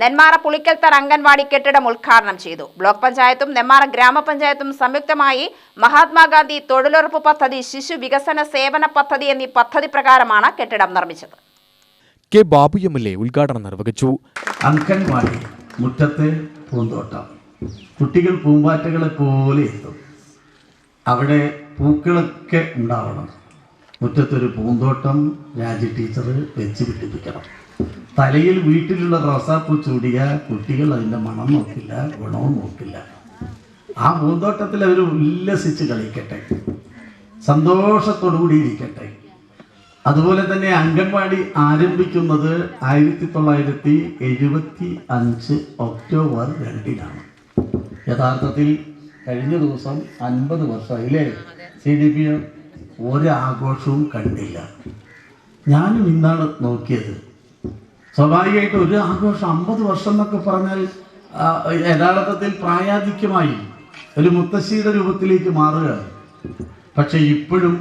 നെന്മാറ പുളിക്കൽത്തർ അംഗൻവാടി കെട്ടിടം ഉദ്ഘാടനം ചെയ്തു. ബ്ലോക്ക് പഞ്ചായത്തും നെന്മാറ ഗ്രാമപഞ്ചായത്തും സംയുക്തമായി മഹാത്മാഗാന്ധി തൊഴിലുറപ്പ് പദ്ധതി ശിശു വികസന സേവന പദ്ധതി എന്നീ പദ്ധതി പ്രകാരമാണ് കെട്ടിടം നിർമ്മിച്ചത്. K Babu M L A ഉദ്ഘാടനം നിർവഹിച്ചു. അംഗൻവാടി മുറ്റത്തെ പൂന്തോട്ടം. കുട്ടികൾ പൂമ്പാറ്റകളെ പോലെ എത്തും. അവിടെ പൂക്കളൊക്കെ ഉണ്ടാവണം. മുറ്റത്തൊരു പൂന്തോട്ടം രാജി ടീച്ചർ വെച്ച് പിടിപ്പിക്കണം. തലയിൽ വീട്ടിലുള്ള റോസാപ്പൂ ചൂടിയ കുട്ടികൾ അതിന്റെ മണം നോക്കില്ല ഗുണവും നോക്കില്ല. ആ പൂന്തോട്ടത്തിൽ അവർ ഉല്ലസിച്ച് കളിക്കട്ടെ. സന്തോഷത്തോടുകൂടി ഇരിക്കട്ടെ. അതുപോലെ തന്നെ അംഗൻവാടി ആരംഭിക്കുന്നത് ആയിരത്തി തൊള്ളായിരത്തി എഴുപത്തി അഞ്ച് ഒക്ടോബർ രണ്ടിനാണ്. യഥാർത്ഥത്തിൽ കഴിഞ്ഞ ദിവസം അൻപത് വർഷമായില്ലേ? സി ഡി പി ഒരാഘോഷവും കണ്ടില്ല. ഞാനും ഇന്നാണ് നോക്കിയത്. സ്വാഭാവികമായിട്ട് ഒരു ആഘോഷം അമ്പത് വർഷം എന്നൊക്കെ പറഞ്ഞാൽ യഥാർത്ഥത്തിൽ പ്രായാധിക്യമായി ഒരു മുത്തശ്ശിയുടെ രൂപത്തിലേക്ക് മാറുകയാണ്. പക്ഷെ ഇപ്പോഴും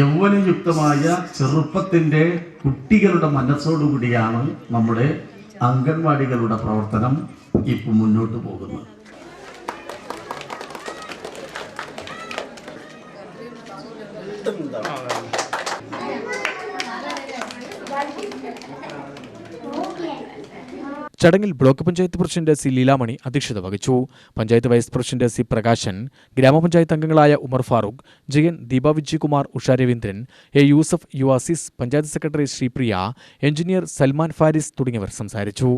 യൗവനയുക്തമായ ചെറുപ്പത്തിന്റെ കുട്ടികളുടെ മനസ്സോടുകൂടിയാണ് നമ്മുടെ അംഗൻവാടികളുടെ പ്രവർത്തനം ഇപ്പം മുന്നോട്ട് പോകുന്നത്. ചടങ്ങിൽ block panchayat president C Leelamani അധ്യക്ഷത വഹിച്ചു. Panchayat vice president C Prakashan grama panchayat അംഗങ്ങളായ Umar Farooq Jayan Deepa Vijayakumar Usha Raveendran A Yusuf U panchayat secretary Sreepriya engineer Salman Faris തുടങ്ങിയവർ സംസാരിച്ചു.